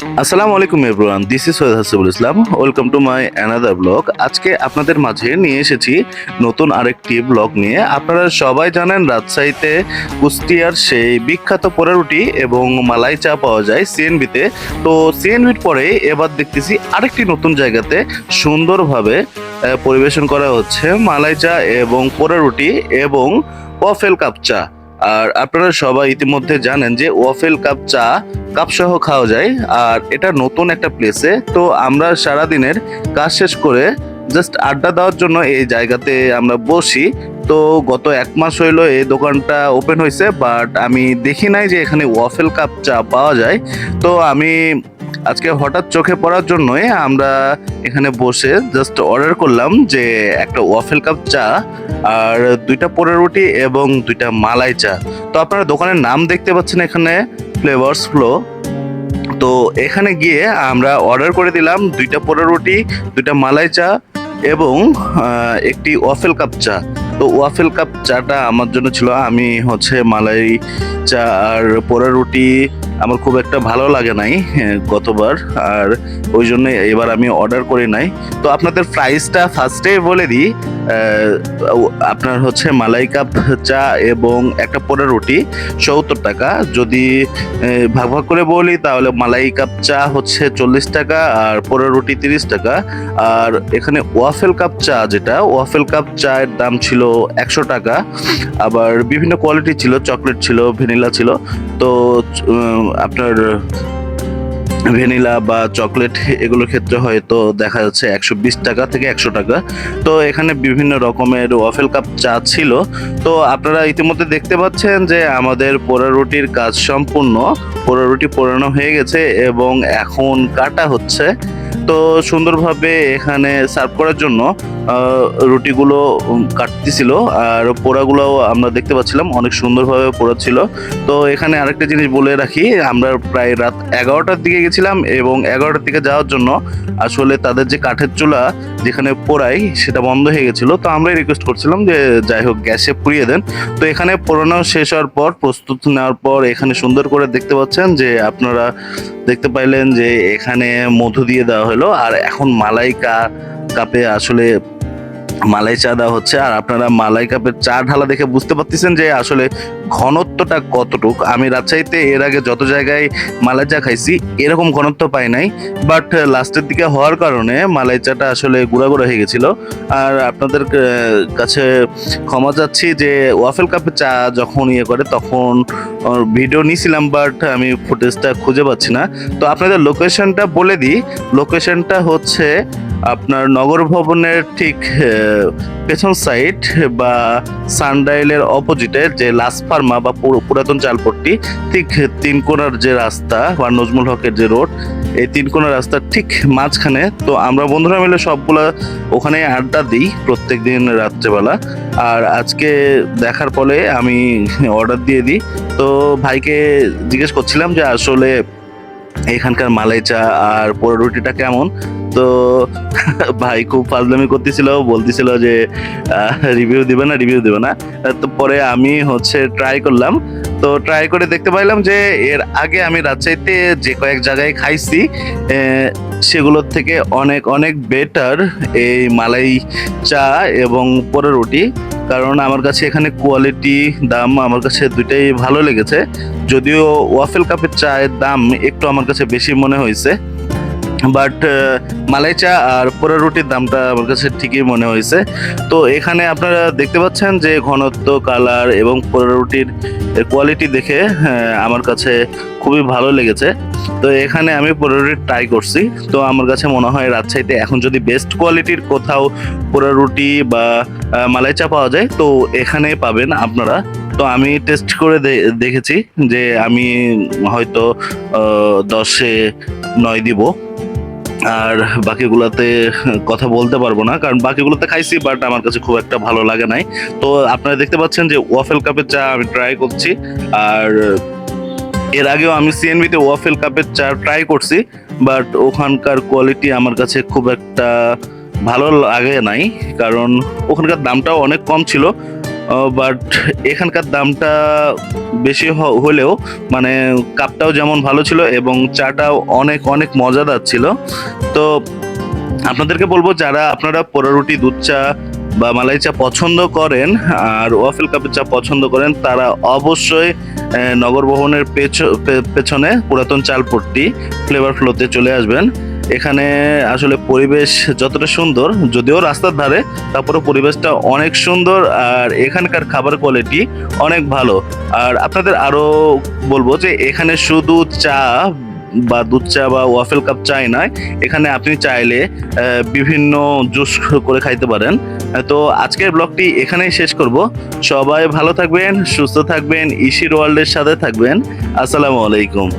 আসসালামু আলাইকুম everyone this is Syed Hasibul Islam welcome to my another blog আজকে আপনাদের মাঝে নিয়ে এসেছি নতুন আরেকটি ব্লগ নিয়ে। আপনারা সবাই জানেন রাজশাহীতে কুষ্টিয়ার সেই বিখ্যাত পোড়ারুটি এবং মালাই চা পাওয়া যায় সিএনবিতে তো। সিএনবির পরে এবার দেখতেছি আরেকটি নতুন জায়গাতে সুন্দরভাবে পরিবেশন করা হচ্ছে মালাই চা এবং পোড়ারুটি এবং ওয়াফেল কাপ চা। আর আপনারা সবাই ইতিমধ্যে জানেন যে ওয়াফেল কাপ চা, কাপ সহ খাওয়া যায়, আর এটা নতুন একটা প্লেসে তো আমরা সারাদিনের কাজ শেষ করে জাস্ট আড্ডা দেওয়ার জন্য এই জায়গাতে আমরা বসি। তো গত এক মাস হইল এই দোকানটা ওপেন হয়েছে বাট আমি দেখি নাই যে এখানে ওয়াফেল কাপ চা পাওয়া যায়। তো আমি আজকে হঠাৎ চোখে পড়ার জন্যই আমরা এখানে বসে জাস্ট অর্ডার করলাম যে একটা ওয়াফেল কাপ চা আর দুইটা পোড়া রুটি এবং দুইটা মালাই চা। তো আপনারা দোকানের নাম দেখতে পাচ্ছেন এখানে ফ্লেভার্স ফ্লো তো এখানে গিয়ে আমরা অর্ডার করে দিলাম দুইটা পোড়া রুটি, দুইটা মালাই চা এবং একটি ওয়াফেল কাপ চা। তো ওয়াফেল কাপ চাটা আমার জন্য ছিল, আমি হচ্ছে মালাই চা আর পোড়া রুটি আমার খুব একটা ভালো লাগে নাই গতবার, আর ওই জন্য এবার আমি অর্ডার করি নাই। তো আপনাদের প্রাইসটা ফার্স্টে বলে দিই আপনার হচ্ছে মালাই কাপ চা এবং একটা পোড়া রুটি সত্তর টাকা। যদি ভাগ ভাগ করে বলি, তাহলে মালাই কাপ চা হচ্ছে চল্লিশ টাকা, আর পোড়া রুটি তিরিশ টাকা। আর এখানে ওয়াফেল কাপ চা যেটা ওয়াফেল কাপ চায়ের দাম ছিল একশো টাকা। আবার বিভিন্ন কোয়ালিটি ছিল চকলেট ছিল ভ্যানিলা ছিল। তো আপনার ভ্যানিলা বা চকলেট এগুলোর ক্ষেত্রে হয়তো দেখা যাচ্ছে একশো বিশ টাকা থেকে একশো টাকা। তো এখানে বিভিন্ন রকমের ওয়াফেল কাপ চা ছিল। তো আপনারা ইতিমধ্যে দেখতে পাচ্ছেন যে আমাদের পোড়া রুটির কাজ সম্পূর্ণ। পোড়া রুটি পোড়ানো হয়ে গেছে এবং এখন কাটা হচ্ছে। তো সুন্দরভাবে এখানে সার্ভ করার জন্য রুটিগুলো কাটতেছিল আর পোড়াগুলোও আমরা দেখতে পাচ্ছিলাম, অনেক সুন্দরভাবে পোড়া ছিল। তো এখানে আরেকটা জিনিস বলে রাখি, আমরা প্রায় রাত এগারোটার দিকে গেছিলাম এবং এগারোটার দিকে যাওয়ার জন্য আসলে তাদের যে কাঠের চুলা যেখানে পোড়াই সেটা বন্ধ হয়ে গেছিল। তো আমরাই রিকোয়েস্ট করছিলাম যে, যাই হোক, গ্যাসে পুড়িয়ে দেন। তো এখানে পোড়ানো শেষ হওয়ার পর, প্রস্তুত নেওয়ার পর এখানে সুন্দর করে দেখতে পাচ্ছেন যে, আপনারা দেখতে পাইলেন যে, এখানে মধু দিয়ে দেওয়া হলো। আর এখন মালাইকা কাপে আসলে মালাই চা দেওয়া হচ্ছে। আর আপনারা মালাই কাপের চা ঢালা দেখে বুঝতে পারতেছেন যে আসলে ঘনত্বটা কতটুক। আমি রাজশাহীতে এর আগে যত জায়গায় মালাই চা খাইছি, এরকম ঘনত্ব পাই নাই। বাট লাস্টের দিকে হওয়ার কারণে মালাই চাটা আসলে গুঁড়া গুঁড়া হয়ে গেছিল। আর আপনাদের কাছে ক্ষমা চাচ্ছি যে ওয়াফেল কাপের চা যখন ইয়ে করে তখন ভিডিও নিয়েছিলাম বাট আমি ফুটেজটা খুঁজে পাচ্ছি না। তো আপনাদের লোকেশনটা বলে দিই। লোকেশনটা হচ্ছে আপনার নগর ভবনের ঠিক পেছন সাইড বা সানডাইলের অপোজিটে যে লাস ফার্মা বা পুরো- পুরাতন চালপট্টি, ঠিক তিন কোণার যে রাস্তা বা নজমুল হকের যে রোড এই তিন কোণার রাস্তার ঠিক মাঝখানে। তো আমরা বন্ধুরা মিলে সবগুলা ওখানে আড্ডা দিই প্রত্যেক দিন রাত্রেবেলা। আর আজকে দেখার ফলে আমি অর্ডার দিয়ে দিই। তো ভাইকে জিজ্ঞেস করছিলাম যে আসলে এখানকার মালাই চা আর পোড়া রুটিটা কেমন? তো ভাই খুব ফাজলামি করতেছিল, বলতেছিল যে রিভিউ দিবে না রিভিউ দিবে না। তো পরে আমি হচ্ছে ট্রাই করলাম। তো ট্রাই করে দেখতে পাইলাম যে, এর আগে আমি রাজশাহীতে যে কয়েক জায়গায় খাইছি সেগুলোর থেকে অনেক অনেক বেটার এই মালাই চা এবং পোড়া রুটি। কারণ আমার কাছে এখানে কোয়ালিটি দাম আমার কাছে দুইটাই ভালো লেগেছে। যদিও ওয়াফেল কাপের চায়ের দাম একটু আমার কাছে বেশি মনে হয়েছে। বাট মালাই চা আর পোড়া রুটির দামটা আমার কাছে ঠিকই মনে হয়েছে। তো এখানে আপনারা দেখতে পাচ্ছেন যে ঘনত্ব কালার এবং পোড়া রুটির কোয়ালিটি দেখে হ্যাঁ, আমার কাছে খুবই ভালো লেগেছে। তো এখানে আমি পোড়া রুটি ট্রাই করছি। তো আমার কাছে মনে হয় রাজশাহীতে এখন যদি বেস্ট কোয়ালিটির কোথাও পোড়া রুটি বা মালাই চা পাওয়া যায় তো এখানে পাবেন আপনারা। তো আমি টেস্ট করে দেখেছি যে আমি হয়তো দশে নয় দিব। আর বাকিগুলোতে কথা বলতে পারব না, কারণ বাকিগুলোতে খাইছি বাট আমার কাছে খুব একটা ভালো লাগে নাই। তো আপনারা দেখতে পাচ্ছেন যে ওয়াফেল কাপের চা আমি ট্রাই করছি, আর এর আগেও আমি সিএনবিতে ওয়াফেল কাপের চা ট্রাই করছি বাট ওখানকার কোয়ালিটি আমার কাছে খুব একটা ভালো লাগে নাই, কারণ ওখানকার দামটাও অনেক কম ছিল বাট এখানকার দামটা বেশি হলেও মানে কাপটাও যেমন ভালো ছিল এবং চাটাও অনেক অনেক মজাদার ছিল। তো আপনাদেরকে বলব যারা, আপনারা পোড়া রুটি, দুধ চা বা মালাই চা পছন্দ করেন আর ওয়াফেল কাপের চা পছন্দ করেন, তারা অবশ্যই নগর ভবনের পেছনে পুরাতন চালপট্টি ফ্লেভার ফ্লোতে চলে আসবেন। এখানে আসলে পরিবেশ যতটা সুন্দর, যদিও রাস্তার ধারে, তারপরে পরিবেশটা অনেক সুন্দর আর এখানকার খাবার কোয়ালিটি অনেক ভালো। আর আপনাদের আরও বলব যে এখানে শুধু চা বা দুধ চা বা ওয়াফেল কাপ চাই নয়, এখানে আপনি চাইলে বিভিন্ন জুস করে খাইতে পারেন। তো আজকের ব্লগটি এখানেই শেষ করব। সবাই ভালো থাকবেন, সুস্থ থাকবেন ইসির ওয়ার্ল্ডের সাথে থাকবেন। আসসালামু আলাইকুম।